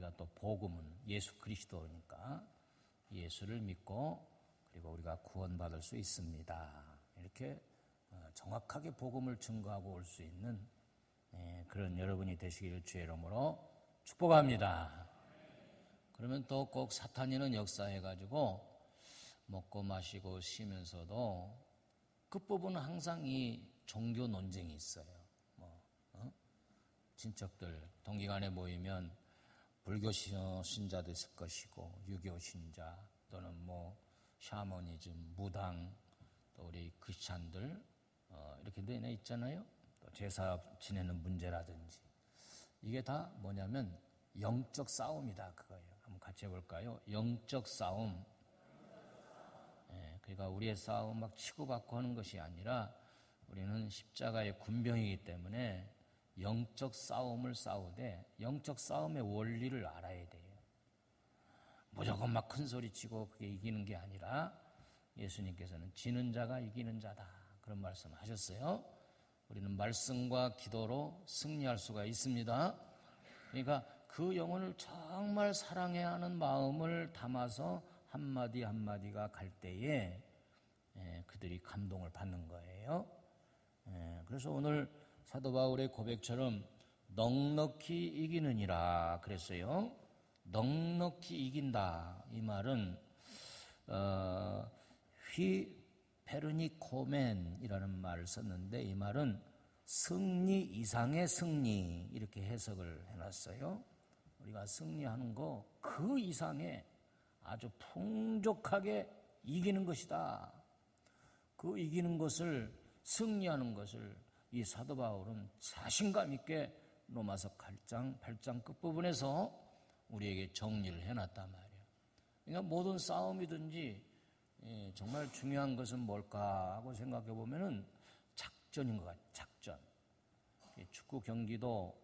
우리가 또 복음은 예수 그리스도니까 예수를 믿고 그리고 우리가 구원받을 수 있습니다. 이렇게 어, 정확하게 복음을 증거하고 올 수 있는 예, 그런 여러분이 되시기를 주의 이름으로 축복합니다. 그러면 또 꼭 사탄이는 역사해가지고 먹고 마시고 쉬면서도 끝부분은 항상 이 종교 논쟁이 있어요. 뭐, 어? 친척들, 동기간에 모이면 불교 신자도 있을 것이고, 유교 신자, 또는 뭐, 샤머니즘, 무당, 또 우리 크리스찬들, 어, 이렇게 되어 있잖아요. 또 제사 지내는 문제라든지. 이게 다 뭐냐면 영적 싸움이다, 그거예요. 한번 같이 해볼까요? 영적 싸움. 예, 그러니까 우리의 싸움 막 치고받고 하는 것이 아니라 우리는 십자가의 군병이기 때문에 영적 싸움을 싸우되 영적 싸움의 원리를 알아야 돼요. 무조건 막 큰 소리 치고 그게 이기는 게 아니라 예수님께서는 지는 자가 이기는 자다. 그런 말씀 하셨어요. 우리는 말씀과 기도로 승리할 수가 있습니다. 그러니까 그 영혼을 정말 사랑해야 하는 마음을 담아서 한마디 한마디가 갈 때에 예, 그들이 감동을 받는 거예요. 예, 그래서 오늘 사도 바울의 고백처럼 넉넉히 이기느니라 그랬어요. 넉넉히 이긴다. 이 말은 어, 휘 페르니코멘이라는 말을 썼는데 이 말은 승리 이상의 승리 이렇게 해석을 해놨어요. 우리가 승리하는 거 그 이상의 아주 풍족하게 이기는 것이다. 그 이기는 것을 승리하는 것을 이 사도 바울은 자신감 있게 로마서 8장 8장 끝부분에서 우리에게 정리를 해놨단 말이에요. 그러니까 모든 싸움이든지 예, 정말 중요한 것은 뭘까 하고 생각해 보면은 작전인 것 같아요. 작전. 축구 경기도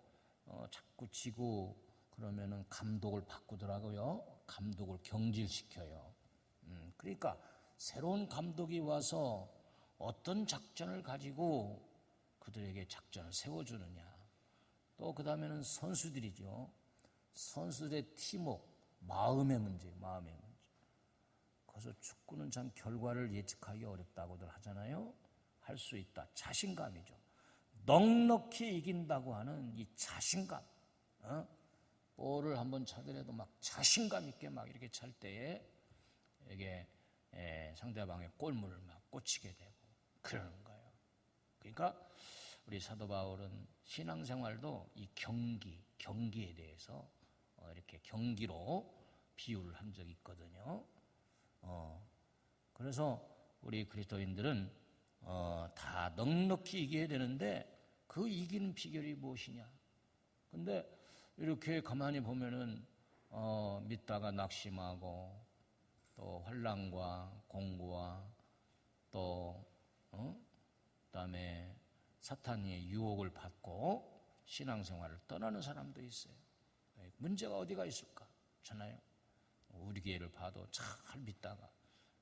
어, 자꾸 지고 그러면은 감독을 바꾸더라고요. 감독을 경질시켜요. 음, 그러니까 새로운 감독이 와서 어떤 작전을 가지고 그들에게 작전을 세워주느냐. 또 그 다음에는 선수들이죠. 선수들의 팀웍, 마음의 문제, 마음의 문제. 그래서 축구는 참 결과를 예측하기 어렵다고들 하잖아요. 할 수 있다. 자신감이죠. 넉넉히 이긴다고 하는 이 자신감. 어? 볼을 한번 차더라도 막 자신감 있게 막 이렇게 찰 때에 이게 예, 상대방의 골문을 막 꽂히게 되고 거예요. 그러니까 우리 사도 바울은 신앙생활도 이 경기, 경기에 대해서 어, 이렇게 경기로 비유를 한 적이 있거든요. 어, 그래서 우리 그리스도인들은 어, 다 넉넉히 이겨야 되는데 그 이기는 비결이 무엇이냐? 근데 이렇게 가만히 보면은 어, 믿다가 낙심하고 또 환란과 공고와 또 어? 그다음에 사탄의 유혹을 받고 신앙생활을 떠나는 사람도 있어요. 문제가 어디가 있을까? 잖아요. 우리 교회를 봐도 잘 믿다가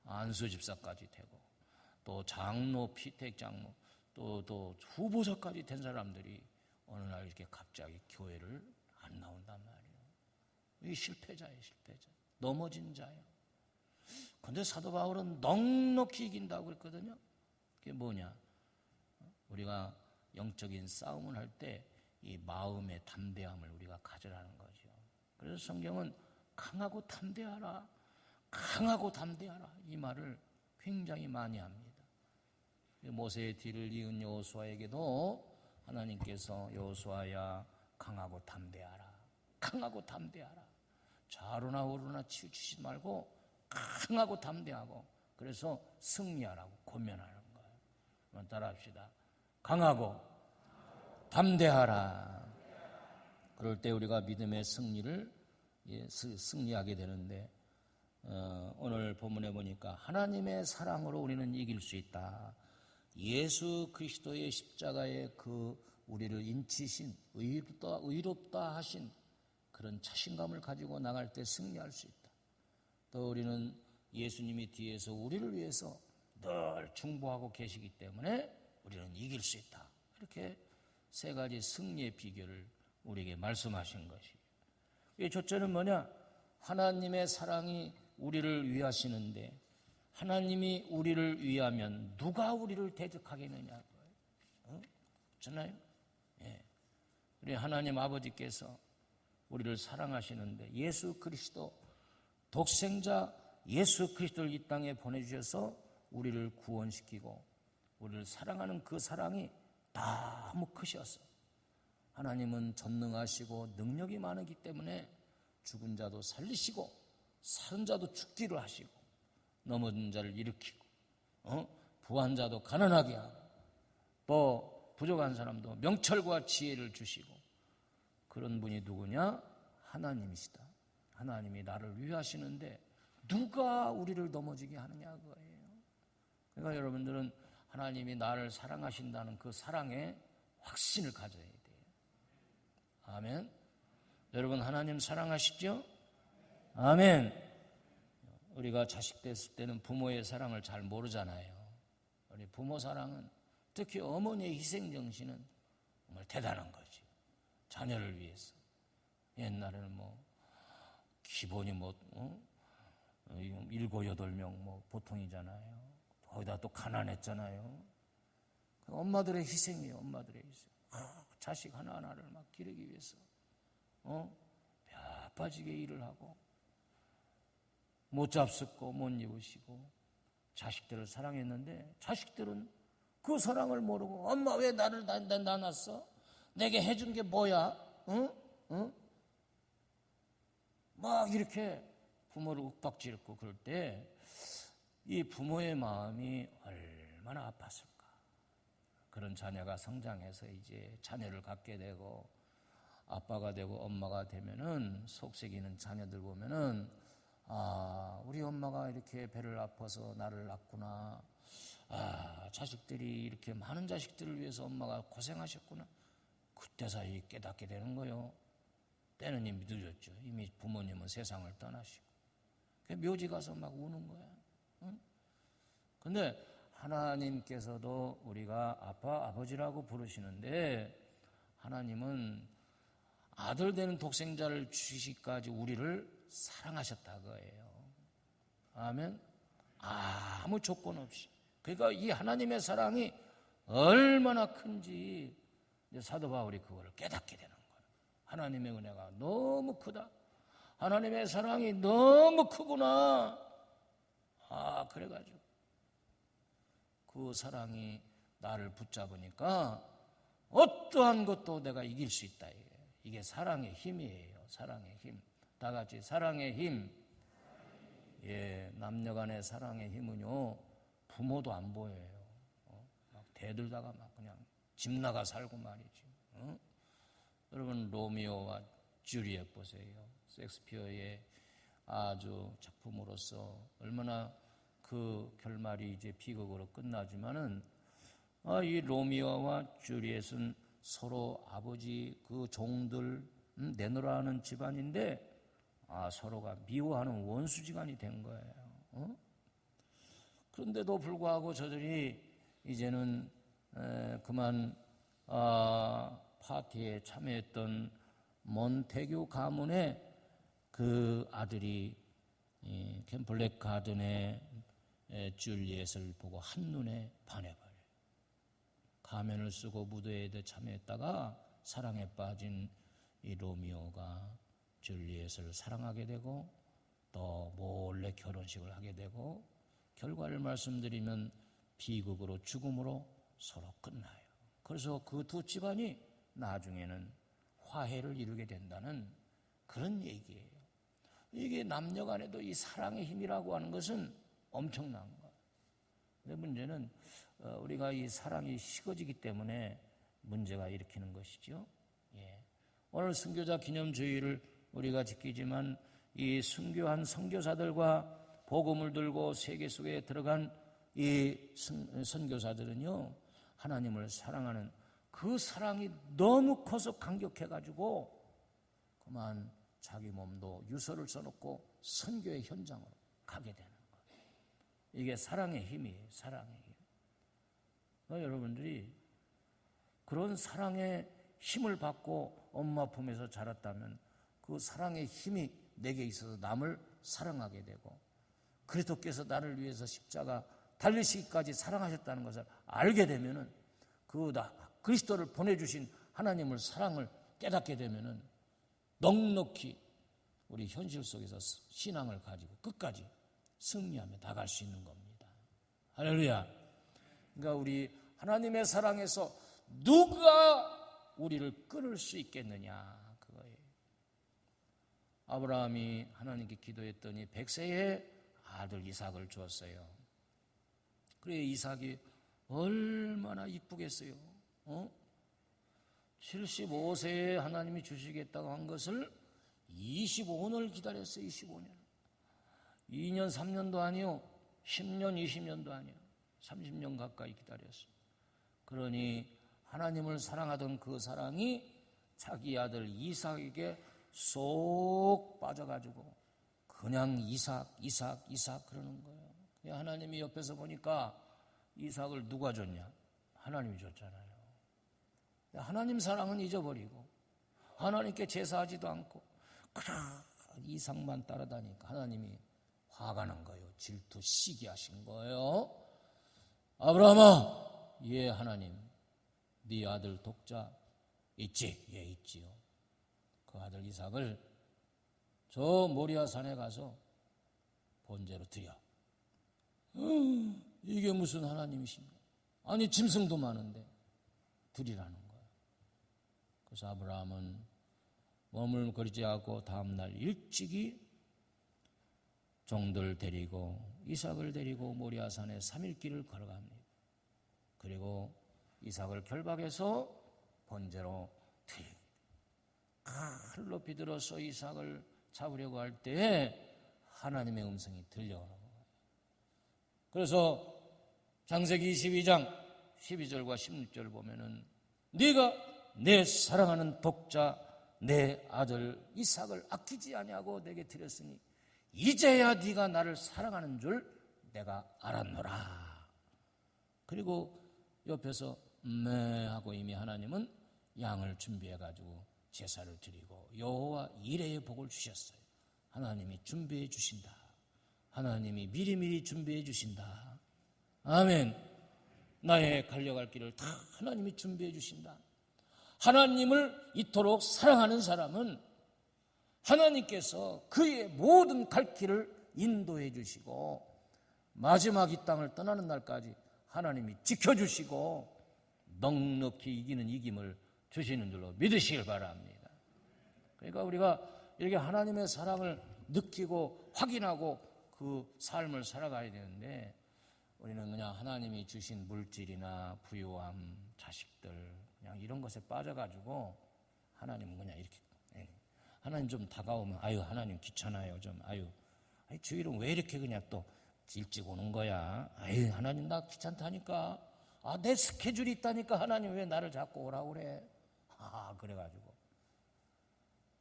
안수 집사까지 되고 또 장로, 피택 장로, 또, 또 후보자까지 된 사람들이 어느 날 이렇게 갑자기 교회를 안 나온단 말이에요. 이 실패자예요, 실패자. 넘어진 자예요. 근데 사도 바울은 넉넉히 이긴다고 그랬거든요. 그게 뭐냐? 우리가 영적인 싸움을 할 때 이 마음의 담대함을 우리가 가져라는 거죠. 그래서 성경은 강하고 담대하라, 강하고 담대하라 이 말을 굉장히 많이 합니다. 모세의 뒤를 이은 여호수아에게도 하나님께서 여호수아야 강하고 담대하라. 강하고 담대하라. 좌로나 우로나 치우치지 말고 강하고 담대하고 그래서 승리하라고 권면하는 거예요. 따라합시다. 강하고 담대하라. 그럴 때 우리가 믿음의 승리를 예, 승리하게 되는데 어, 오늘 본문에 보니까 하나님의 사랑으로 우리는 이길 수 있다. 예수 그리스도의 십자가의 그 우리를 인치신 의롭다, 의롭다 하신 그런 자신감을 가지고 나갈 때 승리할 수 있다. 또 우리는 예수님이 뒤에서 우리를 위해서 늘 중보하고 계시기 때문에 우리는 이길 수 있다. 이렇게 세 가지 승리의 비결을 우리에게 말씀하신 것이. 이 첫째는 뭐냐? 하나님의 사랑이 우리를 위하시는데 하나님이 우리를 위하면 누가 우리를 대적하겠느냐? 어? 잖아요. 예. 우리 하나님 아버지께서 우리를 사랑하시는데 예수 그리스도 독생자 예수 그리스도를 이 땅에 보내주셔서 우리를 구원시키고 우리를 사랑하는 그 사랑이 너무 크셔서 하나님은 전능하시고 능력이 많으기 때문에 죽은 자도 살리시고 사는 자도 죽기를 하시고 넘어진 자를 일으키고 어? 부한 자도 가난하게 하고 또 부족한 사람도 명철과 지혜를 주시고 그런 분이 누구냐? 하나님이시다. 하나님이 나를 위하시는데 누가 우리를 넘어지게 하느냐 그거예요. 그러니까 여러분들은 하나님이 나를 사랑하신다는 그 사랑에 확신을 가져야 돼요. 아멘. 여러분 하나님 사랑하시죠? 아멘. 우리가 자식 됐을 때는 부모의 사랑을 잘 모르잖아요. 우리 부모 사랑은 특히 어머니의 희생 정신은 정말 대단한 거지. 자녀를 위해서. 옛날에는 뭐 기본이 뭐 어? 일곱 여덟 명 뭐 보통이잖아요. 거기다 또 가난했잖아요. 그 엄마들의 희생이에요. 엄마들의 희생. 아, 자식 하나하나를 막 기르기 위해서 어? 뼈 빠지게 일을 하고 못 잡숫고 못 입으시고 자식들을 사랑했는데 자식들은 그 사랑을 모르고 엄마 왜 나를 나눴어? 내게 해준 게 뭐야? 응? 응? 막 이렇게 부모를 윽박지르고 그럴 때 이 부모의 마음이 얼마나 아팠을까. 그런 자녀가 성장해서 이제 자녀를 갖게 되고 아빠가 되고 엄마가 되면은 속색이는 자녀들 보면은 아, 우리 엄마가 이렇게 배를 아파서 나를 낳구나. 아, 자식들이 이렇게 많은 자식들을 위해서 엄마가 고생하셨구나. 그때 사이 깨닫게 되는 거요. 때는 이미 늦었죠. 이미 부모님은 세상을 떠나시고. 묘지 가서 막 우는 거야. 응? 근데 하나님께서도 우리가 아빠, 아버지라고 부르시는데 하나님은 아들 되는 독생자를 주시기까지 우리를 사랑하셨다 그예요. 아멘. 아무 조건 없이. 그러니까 이 하나님의 사랑이 얼마나 큰지 사도 바울이 그걸 깨닫게 되는 거예요. 하나님의 은혜가 너무 크다. 하나님의 사랑이 너무 크구나. 아, 그래가지고 그 사랑이 나를 붙잡으니까 어떠한 것도 내가 이길 수 있다. 이게 사랑의 힘이에요. 사랑의 힘. 다 같이 사랑의 힘. 예, 남녀 간의 사랑의 힘은요, 부모도 안 보여요. 어? 막 대들다가 막 그냥 집 나가 살고 말이지. 어? 여러분, 로미오와 주리엣 보세요. 섹스피어의 아주 작품으로서 얼마나 그 결말이 이제 비극으로 끝나지만은 아, 이 로미오와 주리엣은 서로 아버지 그 종들 음, 내놓으라는 집안인데 아, 서로가 미워하는 원수지간이 된 거예요. 어? 그런데도 불구하고 저들이 이제는 에, 그만 아, 파티에 참여했던 몬테규 가문의 그 아들이 캠플렉 가든의 줄리엣을 보고 한눈에 반해버려요. 가면을 쓰고 무대에 참여했다가 사랑에 빠진 이 로미오가 줄리엣을 사랑하게 되고 또 몰래 결혼식을 하게 되고 결과를 말씀드리면 비극으로 죽음으로 서로 끝나요. 그래서 그 두 집안이 나중에는 화해를 이루게 된다는 그런 얘기예요. 이게 남녀 간에도 이 사랑의 힘이라고 하는 것은 엄청난 거예요. 근데 문제는 어, 우리가 이 사랑이 식어지기 때문에 문제가 일으키는 것이죠. 예. 오늘 순교자 기념주의를 우리가 지키지만 이 순교한 선교사들과 복음을 들고 세계 속에 들어간 이 선교사들은요 하나님을 사랑하는 그 사랑이 너무 커서 감격해가지고 그만 자기 몸도 유서를 써놓고 선교의 현장으로 가게 되는 거예요. 이게 사랑의 힘이에요. 사랑의 힘. 그러니까 여러분들이 그런 사랑의 힘을 받고 엄마 품에서 자랐다면 그 사랑의 힘이 내게 있어서 남을 사랑하게 되고 그리스도께서 나를 위해서 십자가 달리시기까지 사랑하셨다는 것을 알게 되면은 그다 그리스도를 보내주신 하나님을 사랑을 깨닫게 되면은 넉넉히 우리 현실 속에서 신앙을 가지고 끝까지 승리하며 나갈 수 있는 겁니다. 할렐루야. 그러니까 우리 하나님의 사랑에서 누가 우리를 끊을 수 있겠느냐 그거예요. 아브라함이 하나님께 기도했더니 백세의 아들 이삭을 주었어요. 그래 이삭이 얼마나 이쁘겠어요. 어? 75세에 하나님이 주시겠다고 한 것을 25년을 기다렸어요. 25년. 2년, 3년도 아니요. 10년, 20년도 아니요. 30년 가까이 기다렸어요. 그러니 하나님을 사랑하던 그 사랑이 자기 아들 이삭에게 쏙 빠져가지고 그냥 이삭, 이삭, 이삭 그러는 거예요. 하나님이 옆에서 보니까 이삭을 누가 줬냐? 하나님이 줬잖아요. 하나님 사랑은 잊어버리고 하나님께 제사하지도 않고 그냥 이삭만 따라다니까 하나님이 화가 난 거예요. 질투, 시기하신 거예요. 아브라함아, 예 하나님, 네 아들 독자 있지? 예 있지요. 그 아들 이삭을 저 모리아 산에 가서 번제로 드려. 이게 무슨 하나님이신가? 아니 짐승도 많은데 드리라는. 그래서 아브라함은 머물거리지 않고 다음날 일찍이 종들 데리고 이삭을 데리고 모리아산에 3일 길을 걸어갑니다. 그리고 이삭을 결박해서 번제로 드립니다. 칼로 비들어서 이삭을 잡으려고 할 때에 하나님의 음성이 들려오는 거예요. 그래서 장세기 22장 12절과 16절 보면은 네가 내 사랑하는 독자 내 아들 이삭을 아끼지 아니하고 내게 드렸으니 이제야 네가 나를 사랑하는 줄 내가 알았노라. 그리고 옆에서 네 하고 이미 하나님은 양을 준비해 가지고 제사를 드리고 여호와 이레의 복을 주셨어요. 하나님이 준비해 주신다. 하나님이 미리미리 준비해 주신다. 아멘. 나의 갈려갈 길을 다 하나님이 준비해 주신다. 하나님을 이토록 사랑하는 사람은 하나님께서 그의 모든 갈 길을 인도해 주시고 마지막 이 땅을 떠나는 날까지 하나님이 지켜주시고 넉넉히 이기는 이김을 주시는 줄로 믿으시길 바랍니다. 그러니까 우리가 이렇게 하나님의 사랑을 느끼고 확인하고 그 삶을 살아가야 되는데 우리는 그냥 하나님이 주신 물질이나 부유함, 자식들 그냥 이런 것에 빠져가지고 하나님은 그냥 이렇게 예. 하나님 좀 다가오면 아유 하나님 귀찮아요 좀 아유. 아이 주일은 왜 이렇게 그냥 또 일찍 오는 거야? 아유 하나님 나 귀찮다니까. 아 내 스케줄이 있다니까 하나님 왜 나를 자꾸 오라 그래? 아 그래가지고.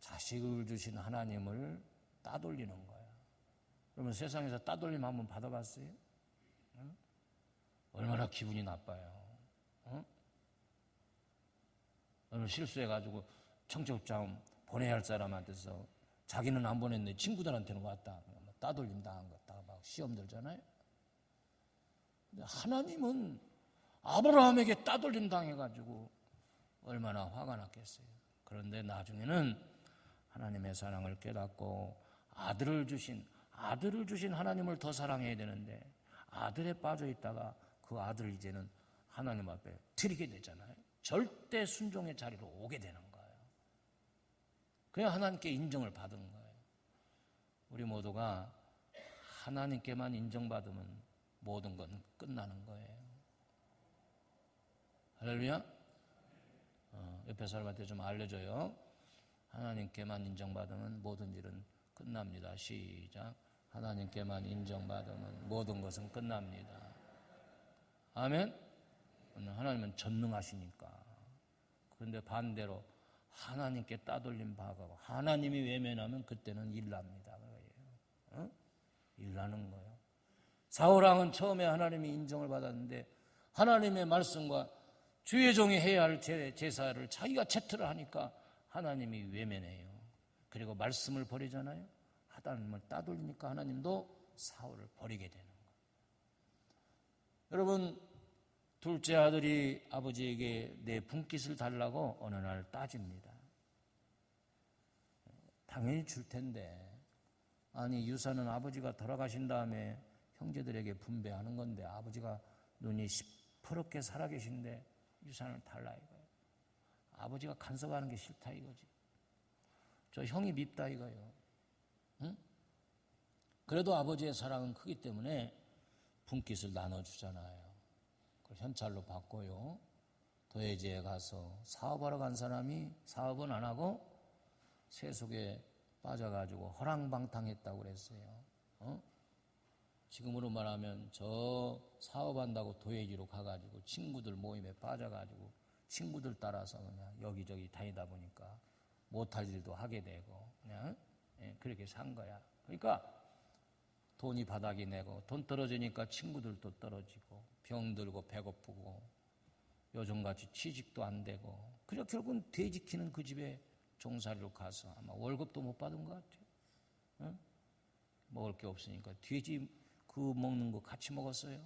자식을 주신 하나님을 따돌리는 거야. 그러면 세상에서 따돌림 한번 받아봤어요? 응? 얼마나 기분이 나빠요 응? 오늘 실수해가지고 청첩장 보내야 할 사람한테서 자기는 안 보냈는데 친구들한테는 왔다. 뭐 따돌림 당한 거다막 시험 들잖아요. 근데 하나님은 아브라함에게 따돌림 당해가지고 얼마나 화가 났겠어요. 그런데 나중에는 하나님의 사랑을 깨닫고 아들을 주신 아들을 주신 하나님을 더 사랑해야 되는데 아들에 빠져 있다가 그 아들을 이제는 하나님 앞에 드리게 되잖아요. 절대 순종의 자리로 오게 되는 거예요. 그냥 하나님께 인정을 받은 거예요. 우리 모두가 하나님께만 인정받으면 모든 건 끝나는 거예요. 할렐루야? 어, 옆에 사람한테 좀 알려줘요. 하나님께만 인정받으면 모든 일은 끝납니다. 시작. 하나님께만 인정받으면 모든 것은 끝납니다. 아멘? 하나님은 전능하시니까. 그런데 반대로 하나님께 따돌림 박하고 하나님이 외면하면 그때는 일납니다. 어? 일나는 거예요. 사울왕은 처음에 하나님이 인정을 받았는데 하나님의 말씀과 주의 종이 해야 할 제사를 자기가 채트를 하니까 하나님이 외면해요. 그리고 말씀을 버리잖아요. 하나님을 따돌리니까 하나님도 사울을 버리게 되는 거예요. 여러분 둘째 아들이 아버지에게 내 분깃을 달라고 어느 날 따집니다. 당연히 줄 텐데 아니 유산은 아버지가 돌아가신 다음에 형제들에게 분배하는 건데 아버지가 눈이 시퍼렇게 살아계신데 유산을 달라 이거예요. 아버지가 간섭하는 게 싫다 이거지. 저 형이 밉다 이거예요. 응? 그래도 아버지의 사랑은 크기 때문에 분깃을 나눠주잖아요. 현찰로 받고요. 도예지에 가서 사업하러 간 사람이 사업은 안 하고 세속에 빠져가지고 허랑방탕했다고 그랬어요. 어? 지금으로 말하면 저 사업한다고 도예지로 가가지고 친구들 모임에 빠져가지고 친구들 따라서 그냥 여기저기 다니다 보니까 못할 일도 하게 되고 그냥 예, 그렇게 산 거야. 그러니까 돈이 바닥이 내고 돈 떨어지니까 친구들도 떨어지고 병들고 배고프고 요즘같이 취직도 안 되고 그래 결국은 돼지키는 그 집에 종살이로 가서 아마 월급도 못 받은 것 같아요. 어? 먹을 게 없으니까 돼지 그 먹는 거 같이 먹었어요.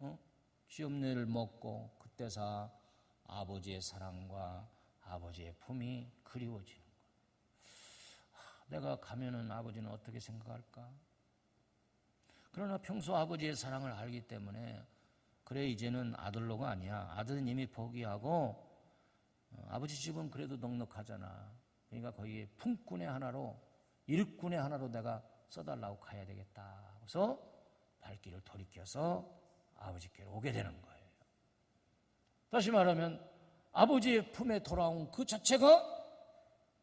어? 쥐엄내를 먹고 그때사 아버지의 사랑과 아버지의 품이 그리워지는 거예요. 내가 가면은 아버지는 어떻게 생각할까? 그러나 평소 아버지의 사랑을 알기 때문에 그래 이제는 아들로가 아니야. 아들은 이미 포기하고 어, 아버지 집은 그래도 넉넉하잖아. 그러니까 거기에 품꾼의 하나로 일꾼의 하나로 내가 써달라고 가야 되겠다. 그래서 발길을 돌이켜서 아버지께로 오게 되는 거예요. 다시 말하면 아버지의 품에 돌아온 그 자체가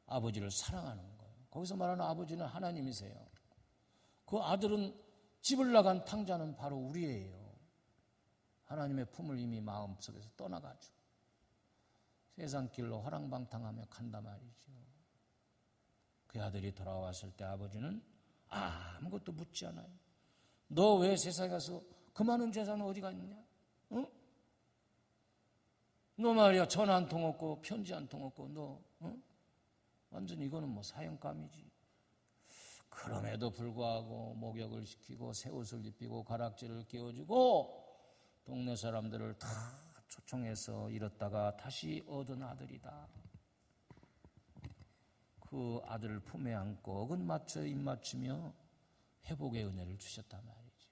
아버지를 사랑하는 거예요. 거기서 말하는 아버지는 하나님이세요. 그 아들은 집을 나간 탕자는 바로 우리예요. 하나님의 품을 이미 마음속에서 떠나가지고 세상 길로 화랑방탕하며 간다 말이죠. 그 아들이 돌아왔을 때 아버지는 아무것도 묻지 않아요. 너 왜 세상에 가서 그 많은 재산은 어디가 있느냐? 어? 너 말이야 전화 한 통 없고 편지 한 통 없고 너 어? 완전 이거는 뭐 사형감이지. 그럼에도 불구하고 목욕을 시키고 새 옷을 입히고 가락지를 끼워주고 동네 사람들을 다 초청해서 잃었다가 다시 얻은 아들이다. 그 아들을 품에 안고 어긋 맞춰 입 맞추며 회복의 은혜를 주셨단 말이죠.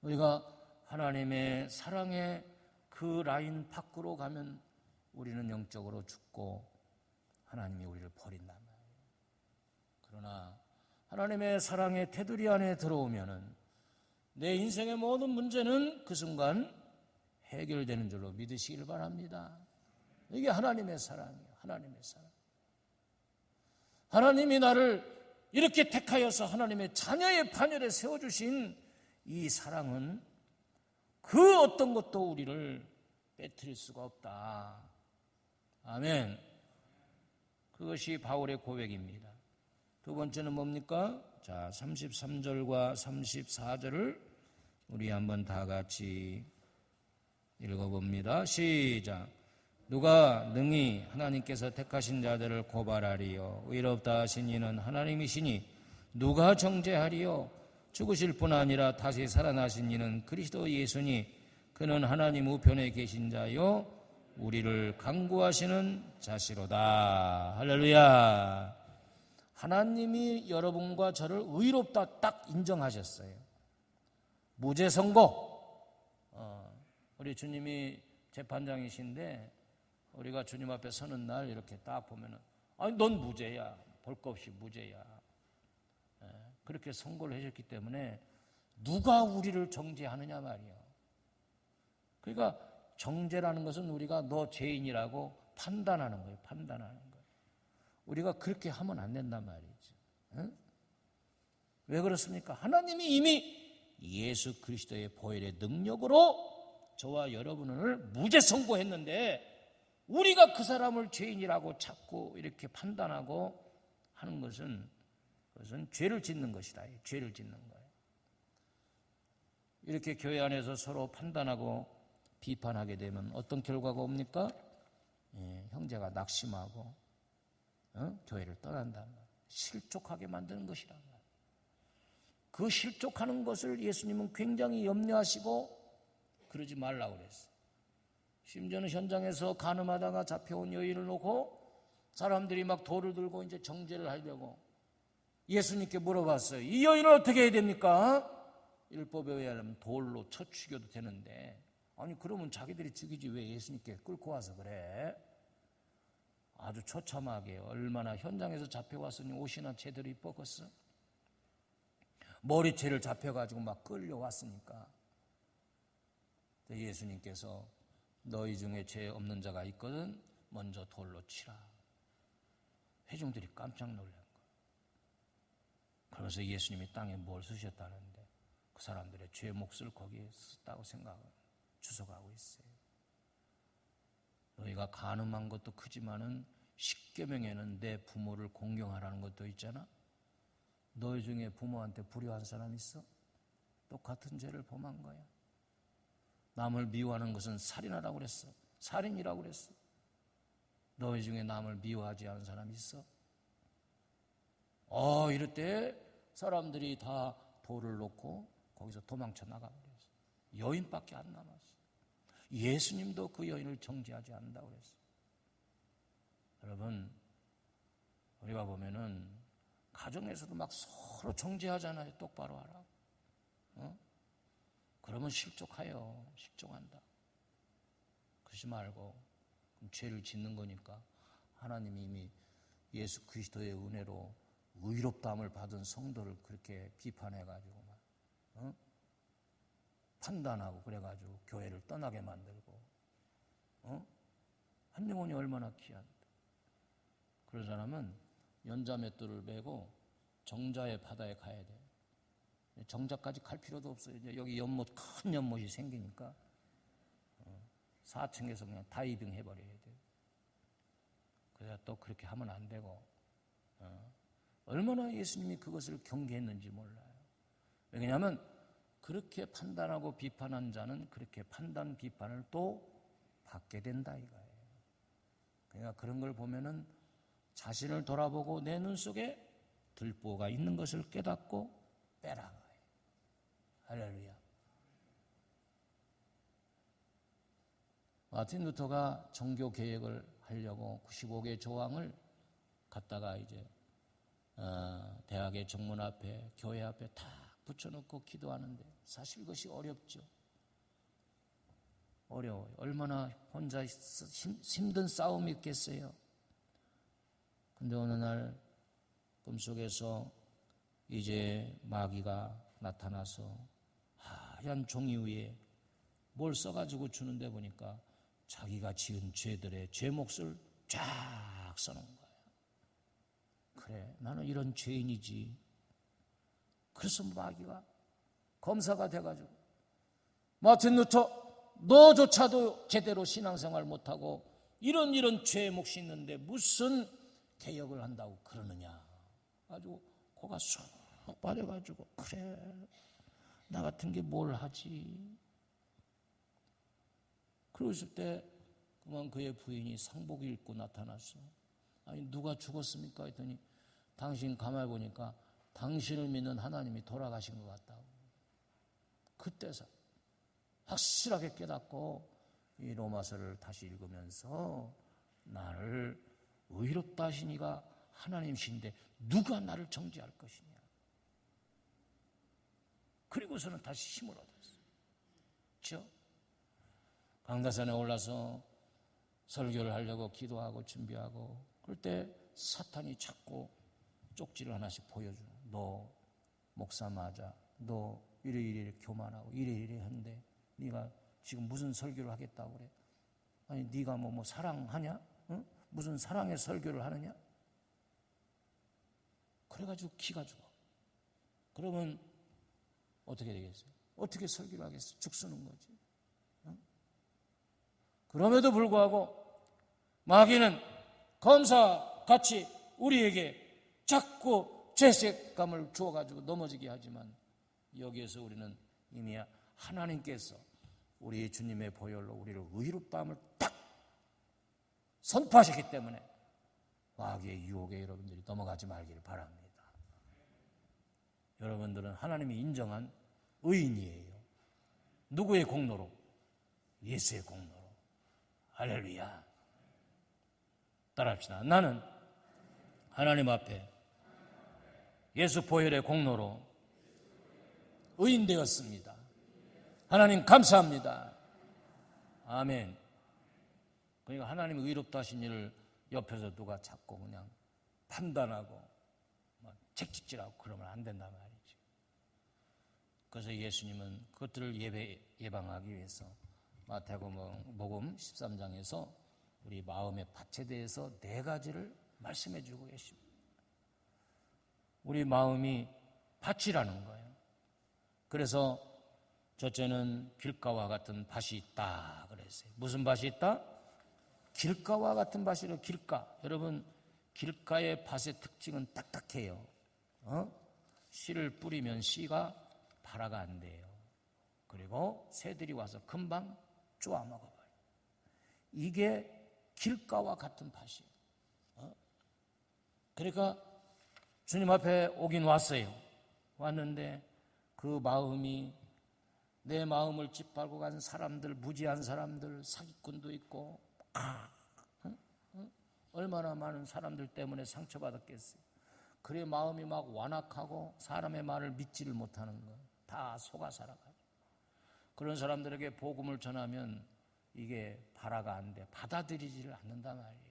우리가 하나님의 사랑의 그 라인 밖으로 가면 우리는 영적으로 죽고 하나님이 우리를 버린단 말이에요. 그러나 하나님의 사랑의 테두리 안에 들어오면은 내 인생의 모든 문제는 그 순간 해결되는 줄로 믿으시길 바랍니다. 이게 하나님의 사랑이에요. 하나님의 사랑. 하나님이 나를 이렇게 택하여서 하나님의 자녀의 반열에 세워주신 이 사랑은 그 어떤 것도 우리를 빼뜨릴 수가 없다. 아멘. 그것이 바울의 고백입니다. 두 번째는 뭡니까? 자, 33절과 34절을 우리 한번 다 같이 읽어봅니다. 시작. 누가 능히 하나님께서 택하신 자들을 고발하리요. 의롭다 하신 이는 하나님이시니 누가 정죄하리요. 죽으실 뿐 아니라 다시 살아나신 이는 그리스도 예수니 그는 하나님 우편에 계신 자요. 우리를 강구하시는 자시로다. 할렐루야. 하나님이 여러분과 저를 의롭다 딱 인정하셨어요. 무죄 선고. 어, 우리 주님이 재판장이신데 우리가 주님 앞에 서는 날 이렇게 딱 보면은 아니 넌 무죄야. 볼 것 없이 무죄야. 예, 그렇게 선고를 해줬기 때문에 누가 우리를 정죄하느냐 말이야. 그러니까 정죄라는 것은 우리가 너 죄인이라고 판단하는 거예요. 판단하는 거예요. 우리가 그렇게 하면 안 된단 말이죠. 응? 왜 그렇습니까? 하나님이 이미 예수 그리스도의 보혈의 능력으로 저와 여러분을 무죄 선고했는데 우리가 그 사람을 죄인이라고 자꾸 이렇게 판단하고 하는 것은 그것은 죄를 짓는 것이다. 죄를 짓는 거예요. 이렇게 교회 안에서 서로 판단하고 비판하게 되면 어떤 결과가 옵니까? 예, 형제가 낙심하고 어? 교회를 말이에요. 실족하게 만드는 것이란 말이에요. 그 실족하는 것을 예수님은 굉장히 염려하시고 그러지 말라고 그랬어요. 심지어는 현장에서 가늠하다가 잡혀온 여인을 놓고 사람들이 막 돌을 들고 이제 정죄를 하려고 예수님께 물어봤어요. 이 여인을 어떻게 해야 됩니까? 율법에 의하면 돌로 쳐 죽여도 되는데 아니 그러면 자기들이 죽이지 왜 예수님께 끌고 와서 그래? 아주 처참하게 얼마나 현장에서 잡혀왔으니 옷이나 제대로 입었겠어? 머리채를 잡혀가지고 막 끌려왔으니까 예수님께서 너희 중에 죄 없는 자가 있거든 먼저 돌로 치라. 회중들이 깜짝 놀란 거예요. 그래서 예수님이 땅에 뭘 쓰셨다는데 그 사람들의 죄 몫을 거기에 썼다고 생각을 주석하고 있어요. 너희가 가늠한 것도 크지만은 십계명에는 내 부모를 공경하라는 것도 있잖아. 너희 중에 부모한테 불효한 사람 있어? 똑같은 죄를 범한 거야. 남을 미워하는 것은 살인하라고 그랬어. 살인이라고 그랬어. 너희 중에 남을 미워하지 않은 사람 있어? 어, 이럴 때 사람들이 다 돌을 놓고 거기서 도망쳐 나가버렸어. 여인밖에 안 남았어. 예수님도 그 여인을 정지하지 않는다고 그랬어. 여러분, 우리가 보면은 가정에서도 막 서로 정지하잖아요. 똑바로 하라. 어? 그러면 실족하여. 실족한다. 그러지 말고 죄를 짓는 거니까 하나님이 이미 예수 그리스도의 은혜로 의롭다함을 받은 성도를 그렇게 비판해 가지고 막 어? 판단하고 그래 가지고 교회를 떠나게 만들고 어? 한 영혼이 얼마나 귀한데 그런 사람은 연자맷돌을 메고 정자의 바다에 가야 돼. 정자까지 갈 필요도 없어요. 이제 여기 연못 큰 연못이 생기니까 4층에서 어, 그냥 다이빙 해버려야 돼. 그래서 또 그렇게 하면 안 되고 어? 얼마나 예수님이 그것을 경계했는지 몰라요. 왜냐하면 그렇게 판단하고 비판한 자는 그렇게 판단 비판을 또 받게 된다 이거예요. 그러니까 그런 걸 보면은 자신을 돌아보고 내 눈 속에 들보가 있는 것을 깨닫고 빼라. 할렐루야. 마틴 루터가 종교 개혁을 하려고 95개 조항을 갖다가 이제 어, 대학의 정문 앞에 교회 앞에 다 붙여놓고 기도하는데 사실 그것이 어렵죠. 어려워요. 얼마나 혼자 힘든 싸움이 있겠어요. 근데 어느 날 꿈속에서 이제 마귀가 나타나서 하얀 종이 위에 뭘 써가지고 주는데 보니까 자기가 지은 죄들의 죄 몫을 쫙 써놓은 거예요. 그래, 나는 이런 죄인이지. 그래서 마귀가 검사가 돼가지고 마틴 루터 너조차도 제대로 신앙생활 못하고 이런 이런 죄의 몫이 있는데 무슨 개혁을 한다고 그러느냐. 아주 코가 쏙 빠져가지고 그래 나 같은 게 뭘 하지. 그러실 때 그만 그의 부인이 상복을 입고 나타났어. 아니 누가 죽었습니까? 했더니 당신 가만히 보니까 당신을 믿는 하나님이 돌아가신 것 같다고. 그때서 확실하게 깨닫고 이 로마서를 다시 읽으면서 나를 의롭다 하시니가 하나님이신데 누가 나를 정죄할 것이냐. 그리고서는 다시 힘을 얻었어요. 그렇죠? 강다산에 올라서 설교를 하려고 기도하고 준비하고 그럴 때 사탄이 자꾸 쪽지를 하나씩 보여줘. 너 목사 맞아. 너 이래 이래 교만하고 이래 이래 한데 네가 지금 무슨 설교를 하겠다고 그래? 아니 네가 뭐뭐 뭐 사랑하냐? 응? 무슨 사랑의 설교를 하느냐? 그래가지고 기가 죽어. 그러면 어떻게 되겠어요? 어떻게 설교를 하겠어? 죽쓰는 거지. 응? 그럼에도 불구하고 마귀는 검사 같이 우리에게 자꾸 죄책감을 주어가지고 넘어지게 하지만 여기에서 우리는 이미 하나님께서 우리 주님의 보혈로 우리를 의롭다함을 딱 선포하셨기 때문에 마귀의 유혹에 여러분들이 넘어가지 말기를 바랍니다. 여러분들은 하나님이 인정한 의인이에요. 누구의 공로로? 예수의 공로로. 할렐루야. 따라합시다. 나는 하나님 앞에 예수 보혈의 공로로 의인 되었습니다. 하나님 감사합니다. 아멘. 그러니까 하나님이 의롭다 하신 일을 옆에서 누가 자꾸 그냥 판단하고 책찍질하고 그러면 안 된단 말이죠. 그래서 예수님은 그것들을 예배, 예방하기 위해서 마태복음 13장에서 우리 마음의 밭에 대해서 네 가지를 말씀해 주고 계십니다. 우리 마음이 밭이라는 거예요. 그래서 첫째는 길가와 같은 밭이 있다 그랬어요. 무슨 밭이 있다? 길가와 같은 밭이로 길가. 여러분 길가의 밭의 특징은 딱딱해요. 어? 씨를 뿌리면 씨가 발화가 안 돼요. 그리고 새들이 와서 금방 쪼아 먹어버려요. 이게 길가와 같은 밭이에요. 어? 그러니까 주님 앞에 오긴 왔어요. 왔는데 그 마음이 내 마음을 짓밟고 간 사람들, 무지한 사람들, 사기꾼도 있고? 얼마나 많은 사람들 때문에 상처받았겠어요. 그래 마음이 막 완악하고 사람의 말을 믿지를 못하는 거. 다 속아 살아가죠. 그런 사람들에게 복음을 전하면 이게 발화가 안 돼. 받아들이지를 않는단 말이에요.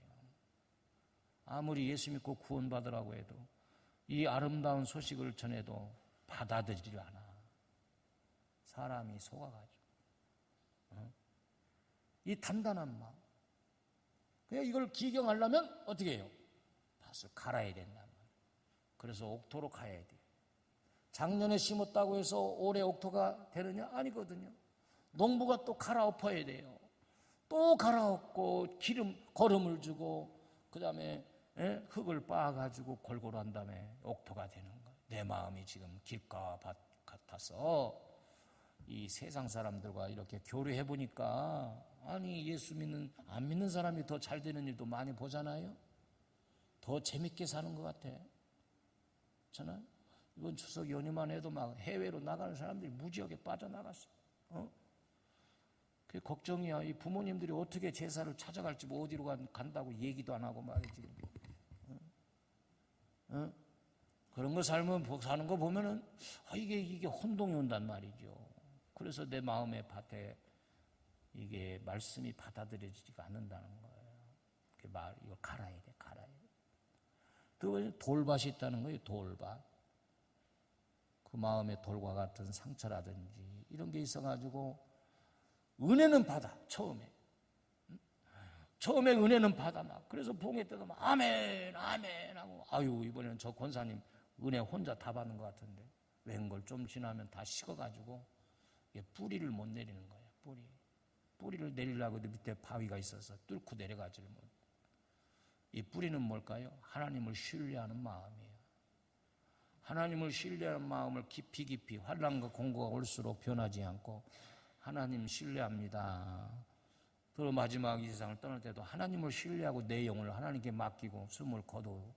아무리 예수 믿고 구원받으라고 해도 이 아름다운 소식을 전해도 받아들이지를 않아. 사람이 속아가지고. 어? 이 단단한 마음. 그냥 이걸 기경하려면 어떻게 해요? 밭을 갈아야 된다. 그래서 옥토로 가야 돼. 작년에 심었다고 해서 올해 옥토가 되느냐? 아니거든요. 농부가 또 갈아엎어야 돼요. 또 갈아엎고 기름 거름을 주고 그 다음에 예? 흙을 빻아가지고 골고루 한 다음에 옥토가 되는 거예요. 내 마음이 지금 길가와 밭 같아서 이 세상 사람들과 이렇게 교류해 보니까 아니 예수 믿는 안 믿는 사람이 더 잘 되는 일도 많이 보잖아요. 더 재밌게 사는 것 같아. 저는 이번 추석 연휴만 해도 막 해외로 나가는 사람들이 무지하게 빠져나갔어. 어? 그 걱정이야. 이 부모님들이 어떻게 제사를 찾아갈지 뭐 어디로 간다고 얘기도 안 하고 말이지. 어? 어? 그런 거 살면 사는 거 보면은 아, 이게 이게 혼동이 온단 말이죠. 그래서 내 마음의 밭에 이게 말씀이 받아들여지지가 않는다는 거예요. 그말 이거 갈아야 돼, 갈아야 돼. 두 번째 돌밭이 있다는 거예요. 돌밭. 그 마음의 돌과 같은 상처라든지 이런 게 있어가지고 은혜는 받아 처음에 처음에 은혜는 받아 막 그래서 봉회 때도 막 아멘 아멘 하고 아유 이번에는 저 권사님 은혜 혼자 다 받는 것 같은데 웬걸 좀 지나면 다 식어가지고 뿌리를 못 내리는 거예요 뿌리 뿌리를 내리려고 밑에 바위가 있어서 뚫고 내려가지를 못. 이 뿌리는 뭘까요? 하나님을 신뢰하는 마음이에요. 하나님을 신뢰하는 마음을 깊이 깊이 환란과 공고가 올수록 변하지 않고 하나님 신뢰합니다. 그리고 마지막 이 세상을 떠날 때도 하나님을 신뢰하고 내 영을 하나님께 맡기고 숨을 거두고